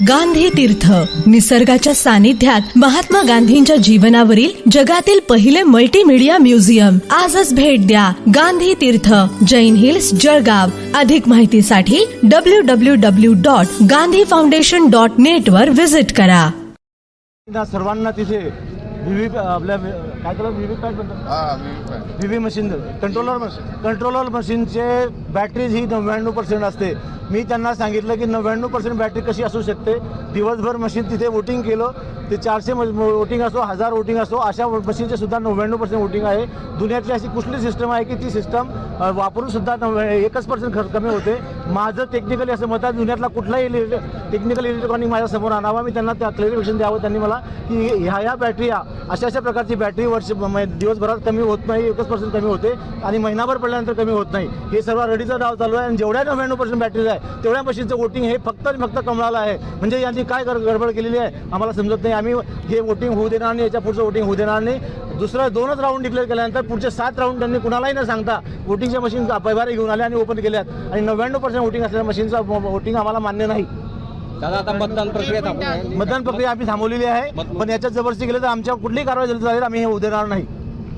गांधी तीर्थ. निसर्गाच्या सानिध्यात महात्मा गांधींच्या जीवनावरील जगातील पहिले मल्टीमीडिया म्युझियम आजच भेट द्या गांधी तीर्थ. जैन हिल्स जळगाव. अधिक माहितीसाठी W W W dot Gandhi foundation dot net वर विजिट करा सर्वांना तिथे व्हीव्ही आपल्या काय व्हीव्ही मशीन. Controller machine. कंट्रोलर मशीनचे बॅटरी ही नव्याण्णव पर्सेंट असते. मी त्यांना सांगितलं की नव्याण्णव पर्सेंट बॅटरी कशी असू शकते? दिवसभर मशीन तिथे वोटिंग केलं. ते चारशे वोटिंग असो हजार वोटिंग असो अशा मशीनचे सुद्धा नव्याण्णव पर्सेंट वोटिंग आहे. दुनियातली अशी कुठली सिस्टम आहे की ती सिस्टम वापरून सुद्धा एकच पर्सेंट खर्च कमी होते. माझं टेक्निकली असं मत आहे दुनियातला कुठलाही टेक्निकल इलेक्ट्रॉनिक माझ्यासमोर आणावा. मी त्यांना त्या क्लॅरिफिकेशन द्यावं. त्यांनी मला की ह्या ह्या बॅटरी अशा अशा प्रकारची बॅटरी वर्ष म- दिवसभरात कमी होत नाही एकच पर्सेंट कमी होते आणि महिनाभर पडल्यानंतर कमी होत नाही. हे सर्व रेडीचा डाव चालू आहे आणि जेवढ्या नव्याण्णव पर्सेंट बॅटरी आहे तेवढ्या मशीनचं वोटिंग हे फक्त आणि फक्त कमळाला आहे. म्हणजे यांनी काय गडबड केलेली आहे आम्हाला समजत नाही. आम्ही हे वोटिंग होऊ देणार नाही याच्या पुढचं वोटिंग होऊ देणार नाही. दुसरं दोनच राऊंड डिक्लेअर केल्यानंतर पुढचे सात राऊंड त्यांनी कुणालाही न सांगता वोटिंगच्या मशीन पैभारे घेऊन आले आणि ओपन केल्यात आणि नव्याण्णव पर्सेंट वोटिंग असलेल्या मशीनचं वोटिंग आम्हाला मान्य नाही. दादा आता मतदान प्रक्रिया मतदान प्रक्रिया आम्ही थांबवलेली आहे. पण याच्यात जबरदस्ती केली तर आमच्या कुठलीही कारवाई झाली तर आम्ही हे होऊ देणार नाही.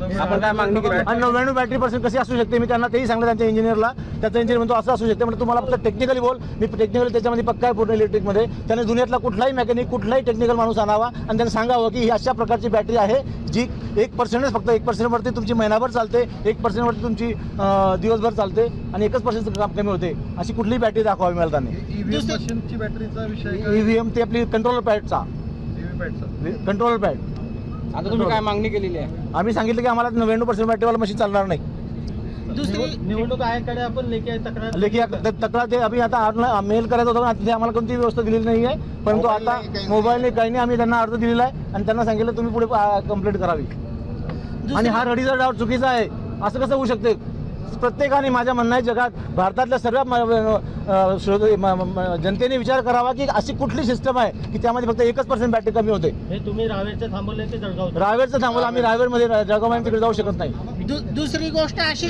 आपण काय मागणी केली आणि नव्याण्णव बॅटरी पर्सेंट कशी असू शकते? मी त्यांना तेही सांगलं त्यांच्या इंजिनियरला. त्याचा इंजिनियर म्हणतो असं असू शकते म्हणजे तुम्हाला फक्त टेक्निकली बोल. मी टेक्निकली त्याच्यामध्ये पक्का आहे पूर्ण इलेक्ट्रिकमध्ये त्याने दुनियातला कुठलाही मेकॅनिक कुठलाही टेक्निकल माणूस आणावा आणि त्यांना सांगावं की ही अशा प्रकारची बॅटरी आहे जी एक पर्सेंटच फक्त एक पर्सेंटवरती तुमची महिनाभर चालते एक पर्सेंटवरती तुमची दिवसभर चालते आणि एकच पर्सेंटचं काम कमी होते. अशी कुठलीही बॅटरी दाखवावी मला त्यांनी. ईव्हीएम व्ही एम ते आपली कंट्रोलर पॅडचा कंट्रोलर पॅड आता तुम्ही काय मागणी केलेली आहे? आम्ही सांगितलं की आम्हाला नव्याण्णव पर्सेंट बॅटरीवाला मशीन चालणार नाही. दुसरी निवडणूक आयोगाकडे आपण लेखी आहे तक्रार लेखी त- तक्रार ते आम्ही आता मेल करायचं होतं पण तिथे आम्हाला कोणती व्यवस्था दिलेली नाही आहे. परंतु आता नाही, काही मोबाईलने काही नाही. आम्ही त्यांना अर्ज दिलेला आहे आणि त्यांना सांगितलं तुम्ही पुढे कंप्लेंट करावी. आणि हा रडीचा डाव चुकीचा आहे. असं कसं होऊ शकते? प्रत्येकाने माझ्या म्हणणं आहे जगात भारतातल्या सर्व जनतेने विचार करावा की अशी कुठली सिस्टम आहे की त्यामध्ये फक्त एकच पर्सेंट बॅटरी कमी होते? हे तुम्ही रावेरचे थांबवले जळगाव रावेरचं थांबवलं आम्ही रावेरमध्ये जळगाव तिकडे जाऊ शकत नाही. दुसरी गोष्ट अशी